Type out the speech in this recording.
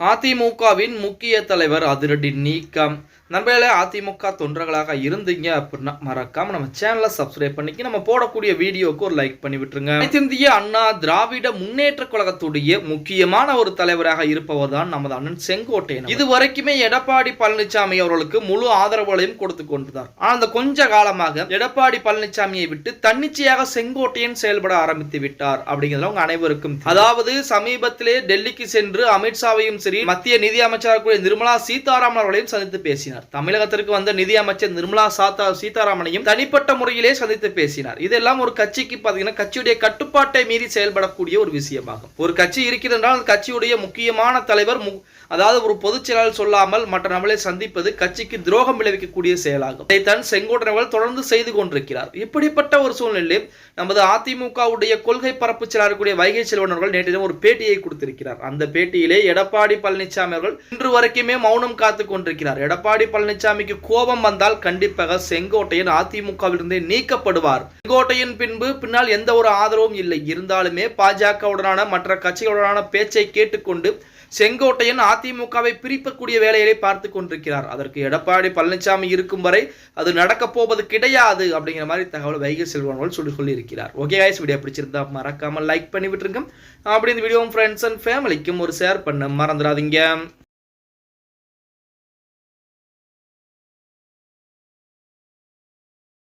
அதிமுகவின் முக்கிய தலைவர் அதிரடி நீக்கம். நண்பர்களே அதிமுக தொண்டர்களாக இருந்தீங்க அப்படின்னா மறக்காம நம்ம சேனலை சப்ஸ்கிரைப் பண்ணிக்கி நம்ம போடக்கூடிய வீடியோக்கு ஒரு லைக் பண்ணி விட்டுருங்க. அனைத்திந்திய அண்ணா திராவிட முன்னேற்ற கழகத்துடைய முக்கியமான ஒரு தலைவராக இருப்பவர் தான் நமது அண்ணன் செங்கோட்டையன். இது வரைக்குமே எடப்பாடி பழனிசாமி அவர்களுக்கு முழு ஆதரவுகளையும் கொடுத்து கொண்டிருந்தார். ஆனால் அந்த கொஞ்ச காலமாக எடப்பாடி பழனிசாமியை விட்டு தன்னிச்சையாக செங்கோட்டையன் செயல்பட ஆரம்பித்து விட்டார் அப்படிங்கிறத உங்க அனைவருக்கும் அதாவது சமீபத்திலே டெல்லிக்கு சென்று அமித்ஷாவையும் சரி மத்திய நிதி அமைச்சராக கூடிய நிர்மலா சீதாராமன் அவர்களையும் சந்தித்து பேசினார். தமிழகத்திற்கு வந்த நிதி அமைச்சர் நிர்மலா சாத்தா சீதாராமனையும் தனிப்பட்ட முறையிலே சந்தித்து பேசினார். இதெல்லாம் ஒரு கட்சிக்கு பாத்தீங்கன்னா கட்சியுடைய கட்டுப்பாட்டை மீறி செயல்படக்கூடிய ஒரு விஷயமாகும். ஒரு கட்சி இருக்கிறது என்றால் அந்த கட்சியுடைய முக்கியமான தலைவர் மு- அதாவது ஒரு பொதுச் செயலாளர் சொல்லாமல் மற்ற நம்மளை சந்திப்பது கட்சிக்கு துரோகம் விளைவிக்கக்கூடிய செயலாகும். இதைத்தான் செங்கோட்டன் அவர்கள் தொடர்ந்து செய்து கொண்டிருக்கிறார். இப்படிப்பட்ட ஒரு சூழ்நிலையில் நமது அதிமுகவுடைய கொள்கை பரப்பு செயலாளர் கூடிய வைகை செல்வன் அவர்கள் நேற்று ஒரு பேட்டியை கொடுத்திருக்கிறார். அந்த பேட்டியிலே எடப்பாடி பழனிசாமி அவர்கள் இன்று வரைக்குமே மௌனம் காத்து கொண்டிருக்கிறார். எடப்பாடி பழனிசாமிக்கு கோபம் வந்தால் கண்டிப்பாக செங்கோட்டையன் அதிமுகவிலிருந்தே நீக்கப்படுவார். செங்கோட்டையின் பின்பு பின்னால் எந்த ஒரு ஆதரவும் இல்லை. இருந்தாலுமே பாஜகவுடனான மற்ற கட்சிகளுடனான பேச்சை கேட்டுக்கொண்டு செங்கோட்டையன் அதிமுகவை பிரிக்கக்கூடிய வேலையை பார்த்து கொண்டிருக்கிறார். அதற்கு எடப்பாடி பழனிசாமி இருக்கும் வரை அது நடக்க போவது கிடையாது அப்படிங்கிற மாதிரி தகவல் வைகை செல்வன் சொல்லி சொல்லியிருக்கிறார் ஓகே guys வீடியோ பிடிச்சிருந்தா மறக்காமல் லைக் பண்ணி விட்டுருங்க. அப்படி இந்த வீடியோ ஃப்ரெண்ட்ஸ் அண்ட் ஃபேமிலிக்கும் ஒரு ஷேர் பண்ண மறந்துடாதீங்க